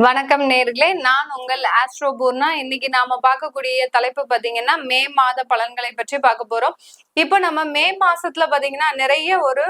வணக்கம் நேர்களே. நான் உங்கள் ஆஸ்ட்ரோபூர்னா இன்னைக்கு நாம பார்க்கக்கூடிய தலைப்பு பாத்தீங்கன்னா மே மாத பலன்களை பற்றி பார்க்க போறோம். இப்போ நம்ம மே மாசத்துல பாத்தீங்கன்னா நிறைய ஒரு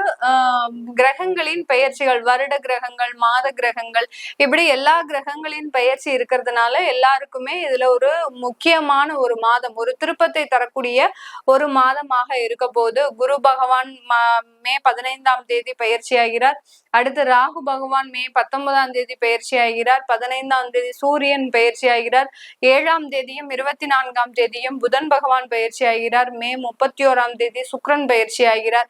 கிரகங்களின் பெயர்ச்சிகள் வருட கிரகங்கள் மாத கிரகங்கள் இப்படி எல்லா கிரகங்களின் பெயர்ச்சி இருக்கிறதுனால எல்லாருக்குமே இதுல ஒரு முக்கியமான ஒரு மாதம் ஒரு திருப்பத்தை தரக்கூடிய ஒரு மாதமாக இருக்க போது குரு பகவான் மா- மே பதினைந்தாம் தேதி பயிற்சி ஆகிறார். அடுத்து ராகு பகவான் மே பத்தொன்பதாம் தேதி பயிற்சி ஆகிறார். பதினைந்தாம் தேதி சூரியன் பயிற்சி ஆகிறார். ஏழாம் தேதியும் இருபத்தி நான்காம் தேதியும் புதன் பகவான் பயிற்சி ஆகிறார். மே முப்பத்தி ஓராம் தேதி சுக்கிரன் பயிற்சி ஆகிறார்.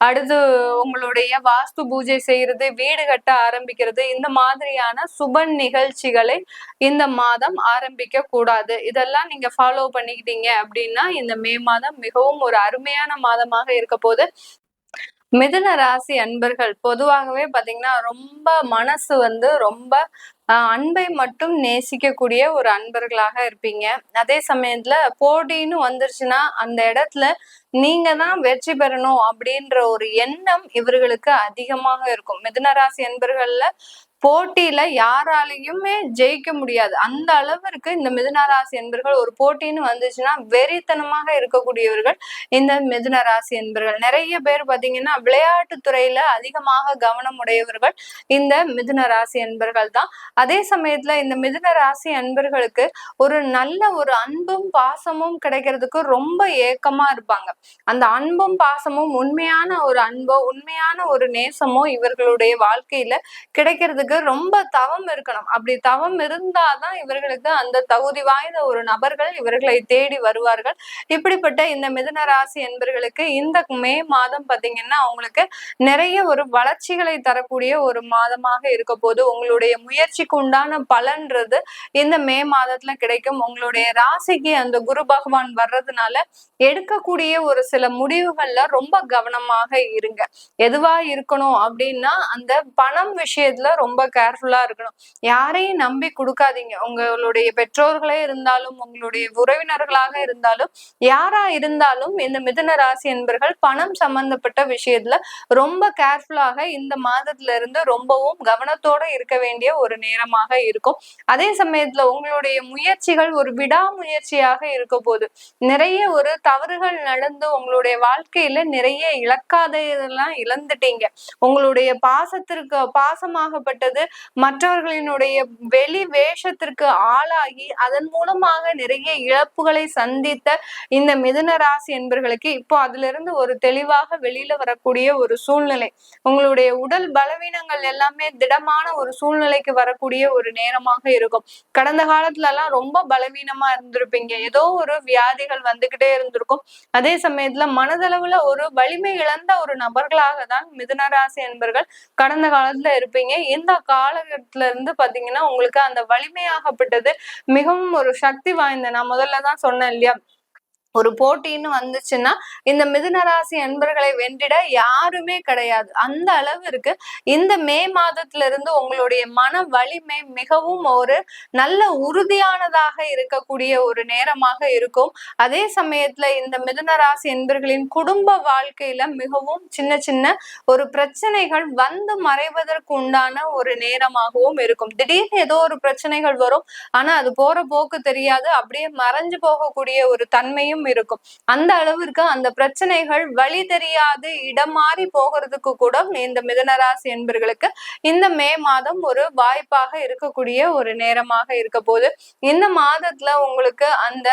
அடுத்து உங்களுடைய வாஸ்து பூஜை செய்யறது வீடு கட்ட ஆரம்பிக்கிறது இந்த மாதிரியான சுப நிகழ்ச்சிகளை இந்த மாதம் ஆரம்பிக்க கூடாது. இதெல்லாம் நீங்க ஃபாலோ பண்ணிக்கிட்டீங்க அப்படின்னா இந்த மே மாதம் மிகவும் ஒரு அருமையான மாதமாக இருக்க போது மிதுன ராசி அன்பர்கள் பொதுவாகவே பாத்தீங்கன்னா ரொம்ப மனசு வந்து ரொம்ப அன்பை மட்டும் நேசிக்கக்கூடிய ஒரு அன்பர்களாக இருப்பீங்க. அதே சமயத்துல போட்டின்னு வந்துருச்சுன்னா அந்த இடத்துல நீங்க தான் வெற்றி பெறணும் அப்படின்ற ஒரு எண்ணம் இவர்களுக்கு அதிகமாக இருக்கும். மிதுன ராசி அன்பர்கள்ல போட்டியில யாராலையுமே ஜெயிக்க முடியாது. அந்த அளவிற்கு இந்த மிதுனராசி என்பர்கள் ஒரு போட்டின்னு வந்துச்சுன்னா வெறித்தனமாக இருக்கக்கூடியவர்கள் இந்த மிதுனராசி என்பர்கள். நிறைய பேர் பாத்தீங்கன்னா விளையாட்டு துறையில அதிகமாக கவனம் உடையவர்கள் இந்த மிதுனராசி என்பர்கள் தான். அதே சமயத்துல இந்த மிதுனராசி என்பர்களுக்கு அன்பர்களுக்கு ஒரு நல்ல ஒரு அன்பும் பாசமும் கிடைக்கிறதுக்கு ரொம்ப ஏக்கமா இருப்பாங்க. அந்த அன்பும் பாசமும் உண்மையான ஒரு அன்போ உண்மையான ஒரு நேசமோ இவர்களுடைய வாழ்க்கையில கிடைக்கிறதுக்கு ரொம்ப தவம் இருக்கணும். அப்படி தவம் இருந்தாதான் இவர்களுக்கு அந்த தகுதி வாய்ந்த ஒரு நபர்கள் இவர்களை தேடி வருவார்கள். இப்படிப்பட்ட இந்த மிதுன ராசி என்பர்களுக்கு இந்த மே மாதம் பாத்தீங்கன்னா அவங்களுக்கு நிறைய ஒரு வளர்ச்சிகளை தரக்கூடிய ஒரு மாதமாக இருக்க போது உங்களுடைய முயற்சிக்கு உண்டான பலன்றது இந்த மே மாதத்துல கிடைக்கும். உங்களுடைய ராசிக்கு அந்த குரு பகவான் வர்றதுனால எடுக்கக்கூடிய ஒரு சில முடிவுகள்ல ரொம்ப கவனமாக இருங்க. எதுவா இருக்கணும் அப்படின்னா அந்த பணம் விஷயத்துல ரொம்ப கேர்ஃபுல்லா இருக்கணும். யாரையும் நம்பி கொடுக்காதீங்க. உங்களுடைய பெற்றோர்களே இருந்தாலும் உங்களுடைய உறவினர்களாக இருந்தாலும் யாரா இருந்தாலும் இந்த மிதுன ராசி என்பர்கள் பணம் சம்பந்தப்பட்ட விஷயத்துல ரொம்ப கேர்ஃபுல்லாக இந்த மாதத்துல இருந்து ரொம்பவும் கவனத்தோட இருக்க வேண்டிய ஒரு நேரமாக இருக்கும். அதே சமயத்துல உங்களுடைய முயற்சிகள் ஒரு விடாமுயற்சியாக இருக்க போது நிறைய ஒரு தவறுகள் நடந்து உங்களுடைய வாழ்க்கையில நிறைய இழக்காத இதெல்லாம் இழந்துட்டீங்க. உங்களுடைய பாசத்திற்கு பாசமாகப்பட்டது மற்றவர்களினுடைய வெளி வேஷத்திற்கு ஆளாகி அதன் மூலமாக நிறைய இழப்புகளை சந்தித்த இந்த மிதுன ராசி என்பர்களுக்கு இப்போ அதுல இருந்து ஒரு தெளிவாக வெளியில வரக்கூடிய ஒரு சூழ்நிலை. உங்களுடைய உடல் பலவீனங்கள் எல்லாமே திடமான ஒரு சூழ்நிலைக்கு வரக்கூடிய ஒரு நேரமாக இருக்கும். கடந்த காலத்துல எல்லாம் ரொம்ப பலவீனமா இருந்திருப்பீங்க. ஏதோ ஒரு வியாதிகள் வந்துகிட்டே இருந்திருக்கும். அதே சமயத்துல மனதளவுல ஒரு வலிமை இழந்த ஒரு நபர்களாக தான் மிதுனராசி என்பர்கள் கடந்த காலத்துல இருப்பீங்க. இந்த காலகட்டத்துல இருந்து பாத்தீங்கன்னா உங்களுக்கு அந்த வலிமையாகப்பட்டது மிகவும் ஒரு சக்தி வாய்ந்த நான் முதல்ல தான் சொன்னேன் இல்லையா? ஒரு போட்டின்னு வந்துச்சுன்னா இந்த மிதுன ராசி அன்பர்களை வென்றிட யாருமே கிடையாது. அந்த அளவிற்கு இந்த மே மாதத்துல இருந்து உங்களுடைய மன வலிமை மிகவும் ஒரு நல்ல உறுதியானதாக இருக்கக்கூடிய ஒரு நேரமாக இருக்கும். அதே சமயத்துல இந்த மிதுன ராசி என்பர்களின் குடும்ப வாழ்க்கையில மிகவும் சின்ன சின்ன ஒரு பிரச்சனைகள் வந்து மறைவதற்கு உண்டான ஒரு நேரமாகவும் இருக்கும். திடீர்னு ஏதோ ஒரு பிரச்சனைகள் வரும். ஆனா அது போற போக்கு தெரியாது. அப்படியே மறைஞ்சு போகக்கூடிய ஒரு தன்மையும் இருக்கும். அந்த அளவிற்கு அந்த பிரச்சனைகள் வழி தெரியாது இடம் மாறி போகிறதுக்கு கூட இந்த மிதனராசி என்பர்களுக்கு இந்த மே மாதம் ஒரு வாய்ப்பாக இருக்கக்கூடிய ஒரு நேரமாக இருக்க போது இந்த மாதத்துல உங்களுக்கு அந்த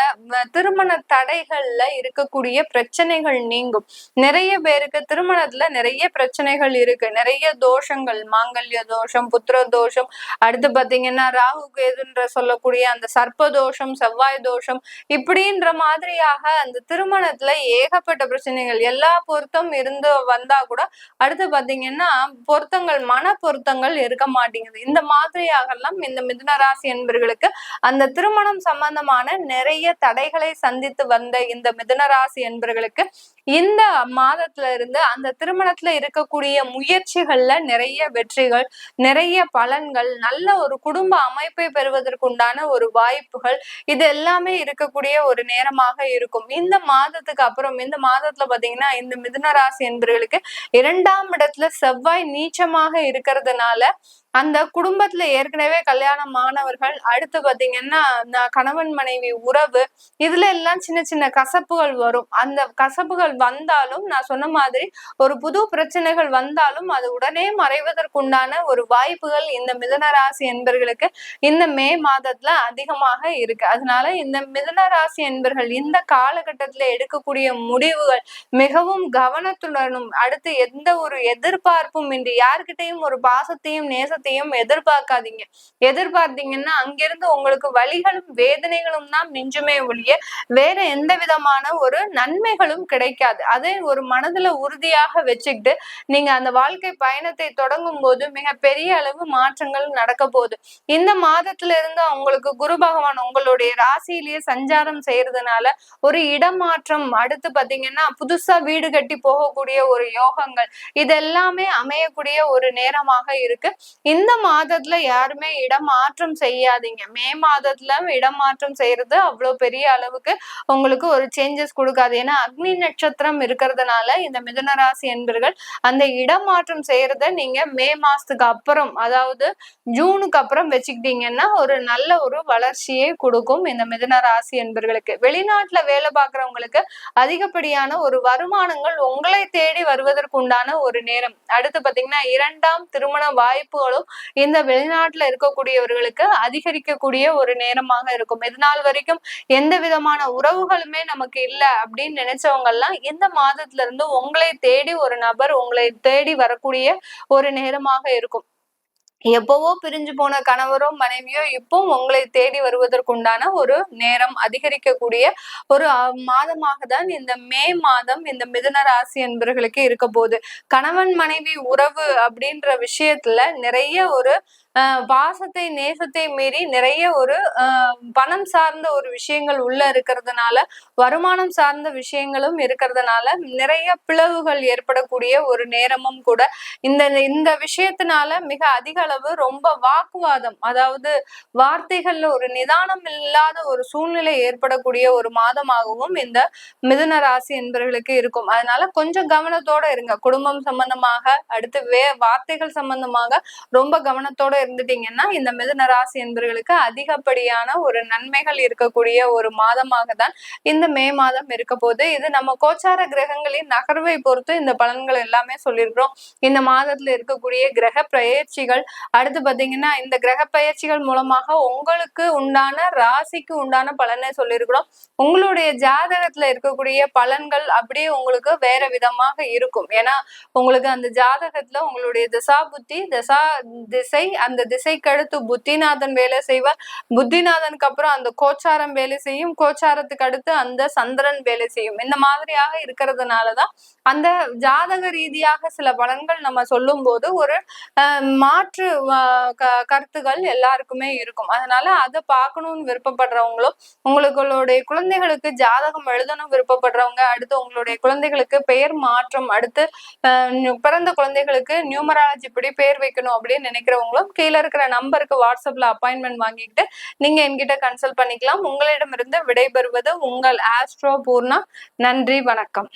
திருமண தடைகள்ல இருக்கக்கூடிய பிரச்சனைகள் நீங்கும். நிறைய பேருக்கு திருமணத்துல நிறைய பிரச்சனைகள் இருக்கு. நிறைய தோஷங்கள் மாங்கல்ய தோஷம் புத்திர தோஷம் அடுத்து பாத்தீங்கன்னா ராகு கேதுன்ற சொல்லக்கூடிய அந்த சர்ப்ப தோஷம் செவ்வாய் தோஷம் இப்படின்ற மாதிரியாக அந்த திருமணத்துல ஏகப்பட்ட பிரச்சனைகள் எல்லா பொருத்தம் இருந்து வந்தா கூட அடுத்து பாத்தீங்கன்னா பொருத்தங்கள் மன பொருத்தங்கள் இருக்க மாட்டேங்குது. இந்த மாதிரியாகலாம் இந்த மிதுன ராசி என்பர்களுக்கு அந்த திருமணம் சம்பந்தமான நிறைய தடைகளை சந்தித்து வந்த இந்த மிதுன ராசி என்பர்களுக்கு இந்த மாதத்துல இருந்து அந்த திருமணத்துல இருக்கக்கூடிய முயற்சிகள்ல நிறைய வெற்றிகள் நிறைய பலன்கள் நல்ல ஒரு குடும்ப அமைப்பை பெறுவதற்குண்டான ஒரு வாய்ப்புகள் இது எல்லாமே இருக்கக்கூடிய ஒரு நேரமாக இருக்கும். இந்த மாதத்துக்கு அப்புறம் இந்த மாதத்துல பாத்தீங்கன்னா இந்த மிதுன ராசி என்பவர்களுக்கு இரண்டாம் இடத்துல செவ்வாய் நீச்சமாக இருக்கிறதுனால அந்த குடும்பத்துல ஏற்கனவே கல்யாணம் மாணவர்கள் அடுத்து பாத்தீங்கன்னா கணவன் மனைவி உறவு இதுல எல்லாம் சின்ன சின்ன கசப்புகள் வரும். அந்த கசப்புகள் வந்தாலும் நான் சொன்ன மாதிரி ஒரு புது பிரச்சனைகள் வந்தாலும் அது உடனே மறைவதற்குண்டான ஒரு வாய்ப்புகள் இந்த மிதனராசி என்பர்களுக்கு இந்த மே மாதத்துல அதிகமாக இருக்கு. அதனால இந்த மிதனராசி என்பர்கள் இந்த காலகட்டத்துல எடுக்கக்கூடிய முடிவுகள் மிகவும் கவனத்துடனும் அடுத்து எந்த ஒரு எதிர்பார்ப்பும் இன்றி யாருக்கிட்டையும் ஒரு பாசத்தையும் நேசத்தையும் சுகத்தையும் எதிர்பார்க்காதீங்க. எதிர்பார்த்தீங்கன்னா அங்கிருந்து உங்களுக்கு வழிகளும் வேதனைகளும் தான் மிஞ்சுமே ஒழிய வேற எந்த விதமான ஒரு நன்மைகளும் கிடைக்காது. அதை ஒரு மனதுல உறுதியாக வச்சுக்கிட்டு நீங்க அந்த வாழ்க்கை பயணத்தை தொடங்கும் போது மிக பெரிய அளவு மாற்றங்கள் நடக்க போகுது. இந்த மாதத்துல இருந்து உங்களுக்கு குரு பகவான் உங்களுடைய ராசியிலேயே சஞ்சாரம் செய்யறதுனால ஒரு இடமாற்றம் அடுத்து பாத்தீங்கன்னா புதுசா வீடு கட்டி போகக்கூடிய ஒரு யோகங்கள் இதெல்லாமே அமையக்கூடிய ஒரு நேரமாக இருக்கு. இந்த மாதத்துல யாருமே இடமாற்றம் செய்யாதீங்க. மே மாதத்துல இடமாற்றம் செய்யறது அவ்வளோ பெரிய அளவுக்கு உங்களுக்கு ஒரு சேஞ்சஸ் கொடுக்காது. ஏன்னா அக்னி நட்சத்திரம் இருக்கிறதுனால இந்த மிதனராசி என்பர்கள் அந்த இடமாற்றம் செய்யறத நீங்க மே மாசத்துக்கு அப்புறம் அதாவது ஜூனுக்கு அப்புறம் வச்சுக்கிட்டீங்கன்னா ஒரு நல்ல ஒரு வளர்ச்சியை கொடுக்கும் இந்த மிதுன ராசி என்பர்களுக்கு. வெளிநாட்டுல வேலை பார்க்கறவங்களுக்கு அதிகப்படியான ஒரு வருமானங்கள் உங்களை தேடி வருவதற்கு உண்டான ஒரு நேரம். அடுத்து பாத்தீங்கன்னா இரண்டாம் திருமண வாய்ப்புகளும் இந்த வெளிநாட்டுல இருக்கக்கூடியவர்களுக்கு அதிகரிக்கக்கூடிய ஒரு நேரமாக இருக்கும். இதனால் வரைக்கும் எந்த விதமான உறவுகளுமே நமக்கு இல்லை அப்படின்னு நினைச்சவங்க எல்லாம் இந்த மாதத்துல இருந்து உங்களை தேடி ஒரு நபர் உங்களை தேடி வரக்கூடிய ஒரு நேரமாக இருக்கும். எப்பவோ பிரிஞ்சு போன கணவரோ மனைவியோ இப்போ உங்களை தேடி வருவதற்குண்டான ஒரு நேரம் அதிகரிக்கக்கூடிய ஒரு மாதமாக தான் இந்த மே மாதம் இந்த மிதன ராசி என்பவர்களுக்கு இருக்க போகுது. கணவன் மனைவி உறவு அப்படின்ற விஷயத்துல நிறைய ஒரு பாசத்தை நேசத்தை மீறி நிறைய ஒரு பணம் சார்ந்த ஒரு விஷயங்கள் உள்ள இருக்கிறதுனால வருமானம் சார்ந்த விஷயங்களும் இருக்கிறதுனால நிறைய பிளவுகள் ஏற்படக்கூடிய ஒரு நேரமும் கூட இந்த இந்த விஷயத்தினால மிக அதிக அளவு ரொம்ப வாக்குவாதம் அதாவது வார்த்தைகள்ல ஒரு நிதானம் இல்லாத ஒரு சூழ்நிலை ஏற்படக்கூடிய ஒரு மாதமாகவும் இந்த மிதுன ராசி என்பவர்களுக்கு இருக்கும். அதனால கொஞ்சம் கவனத்தோட இருங்க. குடும்பம் சம்பந்தமாக அடுத்து வே வார்த்தைகள் சம்பந்தமாக ரொம்ப கவனத்தோட இருந்துட்டீங்கன்னா இந்த மிதுன ராசி என்பர்களுக்கு அதிகப்படியான ஒரு நன்மைகள் இருக்கக்கூடிய ஒரு மாதமாக தான் இந்த மே மாதம் இருக்க போது இது நம்ம கோச்சார கிரகங்களின் நகர்வை பொறுத்து இந்த பலன்கள் எல்லாமே சொல்லியிருக்கிறோம். இந்த மாதத்துல இருக்கக்கூடிய கிரக பயிற்சிகள் அடுத்து பாத்தீங்கன்னா இந்த கிரக பயிற்சிகள் மூலமாக உங்களுக்கு உண்டான ராசிக்கு உண்டான பலனை சொல்லியிருக்கிறோம். உங்களுடைய ஜாதகத்துல இருக்கக்கூடிய பலன்கள் அப்படியே உங்களுக்கு வேற விதமாக இருக்கும். ஏன்னா உங்களுக்கு அந்த ஜாதகத்துல உங்களுடைய திசா புத்தி திசா திசை அந்த திசைக்கு அடுத்து புத்திநாதன் வேலை செய்வார் புத்திநாதனுக்கு அப்புறம் அந்த கோச்சாரம் வேலை செய்யும். கோச்சாரத்துக்கு அடுத்து அந்த சந்திரன் வேலை செய்யும். இந்த மாதிரியாக இருக்கிறதுனாலதான் அந்த ஜாதக ரீதியாக சில பலன்கள் நம்ம சொல்லும் போது ஒரு மாற்று கருத்துகள் எல்லாருக்குமே இருக்கும். அதனால அதை பார்க்கணும்னு விருப்பப்படுறவங்களும் உங்களுடைய குழந்தைகளுக்கு ஜாதகம் எழுதணும் விருப்பப்படுறவங்க அடுத்து உங்களுடைய குழந்தைகளுக்கு பெயர் மாற்றம் அடுத்து பிறந்த குழந்தைகளுக்கு நியூமராலஜி இப்படி பேர் வைக்கணும் அப்படின்னு நினைக்கிறவங்களும் கீழே இருக்கிற நம்பருக்கு வாட்ஸ்அப்ல அப்பாயின்மெண்ட் வாங்கிக்கிட்டு நீங்க என்கிட்ட கன்சல்ட் பண்ணிக்கலாம். உங்களிடமிருந்து விடைபெறுவது உங்கள் ஆஸ்ட்ரோ பூர்ணா. நன்றி வணக்கம்.